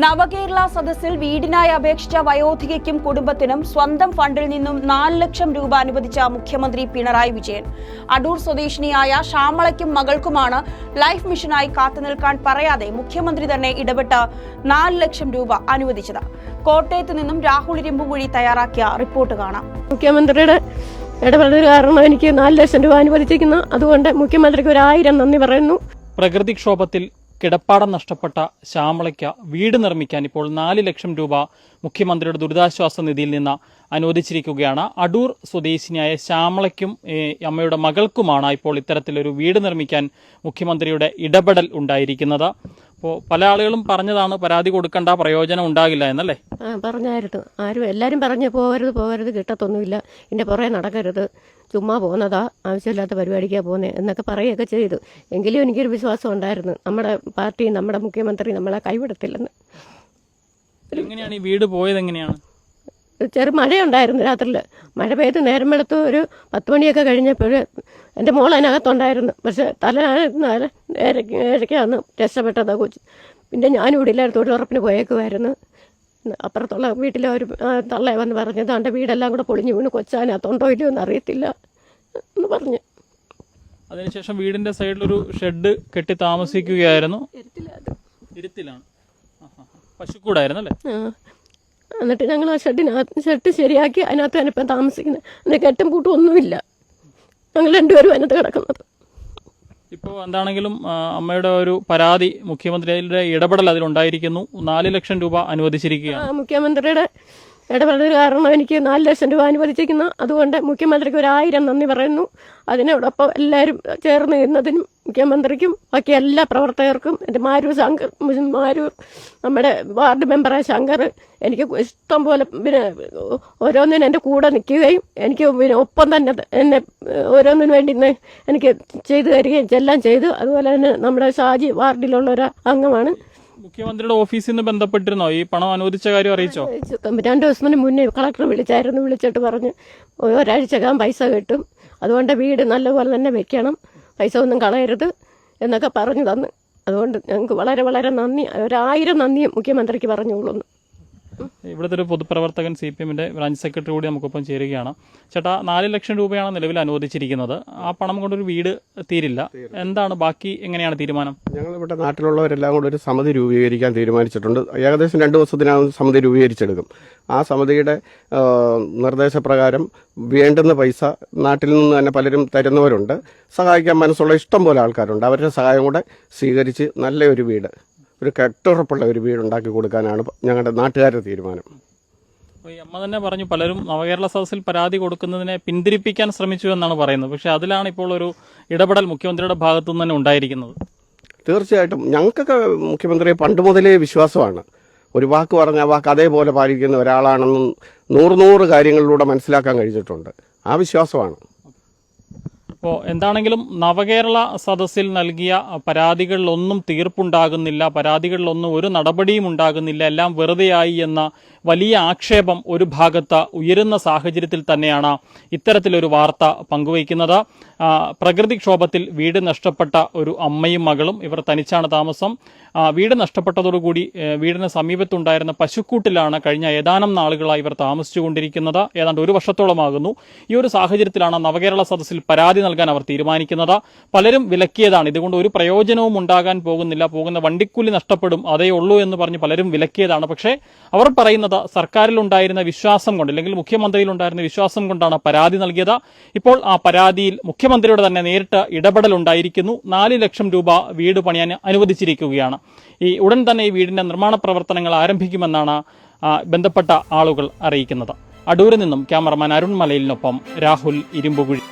നവകേരള സദസ്സിൽ വീടിനായി അപേക്ഷിച്ച വയോധികയ്ക്കും കുടുംബത്തിനും സ്വന്തം ഫണ്ടിൽ നിന്നും നാല് ലക്ഷം രൂപ അനുവദിച്ച മുഖ്യമന്ത്രി പിണറായി വിജയൻ. അടൂർ സ്വദേശിനിയായ ശ്യാമളയ്ക്കും മകൾക്കുമാണ് ലൈഫ് മിഷനായി കാത്തുനിൽക്കാൻ പറയാതെ മുഖ്യമന്ത്രി തന്നെ ഇടപെട്ട് നാല് ലക്ഷം രൂപ അനുവദിച്ചത്. കോട്ടയത്ത് നിന്നും രാഹുൽ ഇരുമ്പുകുഴി തയ്യാറാക്കിയ റിപ്പോർട്ട് കാണാം. മുഖ്യമന്ത്രിയുടെ ഇടപെടൽ കാരണം എനിക്ക് നാല് ലക്ഷം രൂപ അനുവദിച്ചിരിക്കുന്നു. അതുകൊണ്ട് മുഖ്യമന്ത്രിക്ക് ഒരായിരം ആയിരം നന്ദി പറയുന്നു. പ്രകൃതിക്ഷോഭത്തിൽ കിടപ്പാടം നഷ്ടപ്പെട്ട ശ്യാമളയ്ക്ക് വീട് നിർമ്മിക്കാൻ ഇപ്പോൾ നാല് ലക്ഷം രൂപ മുഖ്യമന്ത്രിയുടെ ദുരിതാശ്വാസ നിധിയിൽ നിന്ന് അനുവദിച്ചിരിക്കുകയാണ്. അടൂർ സ്വദേശിനിയായ ശ്യാമളയ്ക്കും അമ്മയുടെ മകൾക്കുമാണ് ഇപ്പോൾ ഇത്തരത്തിലൊരു വീട് നിർമ്മിക്കാൻ മുഖ്യമന്ത്രിയുടെ ഇടപെടൽ ഉണ്ടായിരിക്കുന്നത്. അപ്പോൾ പല ആളുകളും പറഞ്ഞതാണ് പരാതി കൊടുക്കണ്ട പ്രയോജനം ഉണ്ടാകില്ല എന്നല്ലേ? ആ പറഞ്ഞായിരുന്നു. ആരും എല്ലാരും പറഞ്ഞു പോവരുത് പോവരുത് കിട്ടത്തൊന്നുമില്ല. ഇതിന്റെ പുറകെ നടക്കരുത്. ചുമ്മാ പോകുന്നതാ ആവശ്യമില്ലാത്ത പരിപാടിക്കാണ് പോകുന്നത് എന്നൊക്കെ പറയുകയൊക്കെ ചെയ്തു. എങ്കിലും എനിക്കൊരു വിശ്വാസം ഉണ്ടായിരുന്നു. നമ്മുടെ പാർട്ടി നമ്മുടെ മുഖ്യമന്ത്രി നമ്മളെ കൈവിടത്തില്ലെന്ന്. എങ്ങനെയാണ് ഈ വീട് പോയത് എങ്ങനെയാണ്? ചെറു മഴയുണ്ടായിരുന്നു രാത്രിയിൽ മഴ പെയ്ത് നേരം വെളുത്ത് ഒരു പത്ത് മണിയൊക്കെ കഴിഞ്ഞപ്പോൾ എന്റെ മോൾ അതിനകത്തുണ്ടായിരുന്നു. പക്ഷേ തല ഏഴക്കാന്ന് രക്ഷപ്പെട്ടത് കൊച്ചു. പിന്നെ ഞാനും ഇവിടെ ഇല്ലായിരുന്നു. തൊഴിലുറപ്പിന് പോയേക്കുമായിരുന്നു അപ്പുറത്തുള്ള വീട്ടിലെ ഒരു തള്ളയെ വന്ന് പറഞ്ഞത് അവന്റെ വീടെല്ലാം കൂടെ പൊളിഞ്ഞു വീണ്. കൊച്ചാനകത്തുണ്ടോ ഇല്ലയോ എന്ന് അറിയത്തില്ല. എന്ന് പറഞ്ഞു. അതിനുശേഷം വീടിന്റെ സൈഡിലൊരു ഷെഡ് കെട്ടി താമസിക്കുകയായിരുന്നു. ഇരുത്തിലാണ്. പശുക്കൂടായിരുന്നു അല്ലേ. എന്നിട്ട് ഞങ്ങൾ ആ ഷെഡിനകത്ത് ഷർട്ട് ശരിയാക്കി അതിനകത്ത് തന്നെ ഇപ്പം താമസിക്കുന്നത് അതിന്റെ കെട്ടും പൂട്ടും ഒന്നുമില്ല. ഞങ്ങൾ രണ്ടുപേരും അതിനകത്ത് കിടക്കുന്നത്. ഇപ്പോൾ എന്താണെങ്കിലും അമ്മയുടെ ഒരു പരാതി മുഖ്യമന്ത്രിയുടെ ഇടപെടൽ അതിലുണ്ടായിരിക്കുന്നു. നാല് ലക്ഷം രൂപ അനുവദിച്ചിരിക്കുകയാണ്. മുഖ്യമന്ത്രിയുടെ ഇടപെടൽ കാരണം എനിക്ക് നാല് ലക്ഷം രൂപ അനുവദിച്ചിരിക്കുന്നു. അതുകൊണ്ട് മുഖ്യമന്ത്രിക്ക് ഒരായിരം നന്ദി പറയുന്നു. അതിനോടൊപ്പം എല്ലാവരും ചേർന്ന് നിന്നതിനും മുഖ്യമന്ത്രിക്കും ബാക്കി എല്ലാ പ്രവർത്തകർക്കും എന്റെ മാരൂർ ശങ്കർ മാരൂർ നമ്മുടെ വാർഡ് മെമ്പറായ ശങ്കർ എനിക്ക് ഇഷ്ടം പോലെ പിന്നെ ഓരോന്നിനും എന്റെ കൂടെ നിൽക്കുകയും എനിക്ക് പിന്നെ ഒപ്പം തന്നെ എന്നെ ഓരോന്നിനു വേണ്ടി എനിക്ക് ചെയ്തു തരികയും എല്ലാം ചെയ്തു. അതുപോലെ തന്നെ നമ്മുടെ ഷാജി വാർഡിലുള്ള ഒരു അംഗമാണ്. മുഖ്യമന്ത്രിയുടെ ഓഫീസിൽ നിന്ന് ബന്ധപ്പെട്ടിരുന്നോ? ഈ പണം അനുവദിച്ച കാര്യം അറിയിച്ചോ? രണ്ട് ദിവസത്തിന് മുന്നേ കളക്ടർ വിളിച്ചായിരുന്നു. വിളിച്ചിട്ട് പറഞ്ഞ് ഒരാഴ്ചക്കകം പൈസ കിട്ടും. അതുകൊണ്ട് വീട് നല്ലപോലെ തന്നെ വെക്കണം. പൈസ ഒന്നും കളയരുത് എന്നൊക്കെ പറഞ്ഞു തന്നു. അതുകൊണ്ട് ഞങ്ങൾക്ക് വളരെ വളരെ നന്ദി. ഒരായിരം നന്ദി മുഖ്യമന്ത്രിക്ക് പറഞ്ഞുകൊള്ളുന്നു. ഇവിടുത്തെ ഒരു പൊതുപ്രവർത്തകൻ സി പി എമ്മിന്റെ ബ്രാഞ്ച് സെക്രട്ടറി കൂടി നമുക്കൊപ്പം ചേരുകയാണ്. ചേട്ടാ നാല് ലക്ഷം രൂപയാണ് നിലവിൽ അനുവദിച്ചിരിക്കുന്നത്. ആ പണം കൊണ്ടൊരു വീട് തീരില്ല. എന്താണ് ബാക്കി എങ്ങനെയാണ് തീരുമാനം? ഞങ്ങൾ ഇവിടെ നാട്ടിലുള്ളവരെല്ലാം കൂടെ ഒരു സമിതി രൂപീകരിക്കാൻ തീരുമാനിച്ചിട്ടുണ്ട്. ഏകദേശം രണ്ട് ദിവസത്തിനകം സമിതി രൂപീകരിച്ചെടുക്കും. ആ സമിതിയുടെ നിർദ്ദേശപ്രകാരം വേണ്ടുന്ന പൈസ നാട്ടിൽ നിന്ന് തന്നെ പലരും തരുന്നവരുണ്ട്. സഹായിക്കാൻ മനസ്സുള്ള ഇഷ്ടം പോലെ ആൾക്കാരുണ്ട്. അവരുടെ സഹായം കൂടെ സ്വീകരിച്ച് നല്ലൊരു വീട് ഒരു കെട്ടുറപ്പുള്ള ഒരു വീട് ഉണ്ടാക്കി കൊടുക്കാനാണ് ഞങ്ങളുടെ നാട്ടുകാരുടെ തീരുമാനം. ഈ അമ്മ തന്നെ പറഞ്ഞു പലരും നവകേരള സദസ്സിൽ പരാതി കൊടുക്കുന്നതിനെ പിന്തിരിപ്പിക്കാൻ ശ്രമിച്ചു എന്നാണ് പറയുന്നത്. പക്ഷെ അതിലാണ് ഇപ്പോൾ ഒരു ഇടപെടൽ മുഖ്യമന്ത്രിയുടെ ഭാഗത്തു നിന്ന് തന്നെ ഉണ്ടായിരിക്കുന്നത്. തീർച്ചയായിട്ടും ഞങ്ങൾക്കൊക്കെ മുഖ്യമന്ത്രിയെ പണ്ട് മുതലേ വിശ്വാസമാണ്. ഒരു വാക്ക് പറഞ്ഞ ആ വാക്ക് അതേപോലെ പാലിക്കുന്ന ഒരാളാണെന്നും നൂറ് നൂറ് കാര്യങ്ങളിലൂടെ മനസ്സിലാക്കാൻ കഴിഞ്ഞിട്ടുണ്ട്. ആ വിശ്വാസമാണ്. അപ്പോൾ എന്താണെങ്കിലും നവകേരള സദസ്സിൽ നൽകിയ പരാതികളിലൊന്നും തീർപ്പുണ്ടാകുന്നില്ല പരാതികളിലൊന്നും ഒരു നടപടിയും ഉണ്ടാകുന്നില്ല എല്ലാം വെറുതെയായി എന്ന വലിയ ആക്ഷേപം ഒരു ഭാഗത്ത് ഉയരുന്ന സാഹചര്യത്തിൽ തന്നെയാണ് ഇത്തരത്തിലൊരു വാർത്ത പങ്കുവയ്ക്കുന്നത്. പ്രകൃതിക്ഷോഭത്തിൽ വീട് നഷ്ടപ്പെട്ട ഒരു അമ്മയും മകളും ഇവർ തനിച്ചാണ് താമസം. വീട് നഷ്ടപ്പെട്ടതോടുകൂടി വീടിന് സമീപത്തുണ്ടായിരുന്ന പശുക്കൂട്ടിലാണ് കഴിഞ്ഞ ഏതാനും നാളുകളായി ഇവർ താമസിച്ചുകൊണ്ടിരിക്കുന്നത്. ഏതാണ്ട് ഒരു വർഷത്തോളമാകുന്നു. ഈ ഒരു സാഹചര്യത്തിലാണ് നവകേരള സദസ്സിൽ പരാതി നൽകാൻ അവർ തീരുമാനിക്കുന്നത്. പലരും വിലക്കിയതാണ്. ഇതുകൊണ്ട് ഒരു പ്രയോജനവും ഉണ്ടാകാൻ പോകുന്നില്ല. പോകുന്ന വണ്ടിക്കൂലി നഷ്ടപ്പെടും. അതേ ഉള്ളൂ എന്ന് പറഞ്ഞ് പലരും വിലക്കിയതാണ്. പക്ഷേ അവർ പറയുന്നത് സർക്കാരിൽ ഉണ്ടായിരുന്ന വിശ്വാസം കൊണ്ട് അല്ലെങ്കിൽ മുഖ്യമന്ത്രിയിൽ ഉണ്ടായിരുന്ന വിശ്വാസം കൊണ്ടാണ് പരാതി നൽകിയത്. ഇപ്പോൾ ആ പരാതിയിൽ മുഖ്യമന്ത്രിയുടെ തന്നെ നേരിട്ട് ഇടപെടൽ ഉണ്ടായിരിക്കുന്നു നാല് ലക്ഷം രൂപ വീട് പണിയാൻ അനുവദിച്ചിരിക്കുകയാണ്. ഈ ഉടൻ തന്നെ ഈ വീടിന്റെ നിർമ്മാണ പ്രവർത്തനങ്ങൾ ആരംഭിക്കുമെന്നാണ് ബന്ധപ്പെട്ട ആളുകൾ അറിയിക്കുന്നത്. അടൂരിൽ നിന്നും ക്യാമറമാൻ അരുൺ മലയിലിനൊപ്പം രാഹുൽ ഇരുമ്പുകുഴി.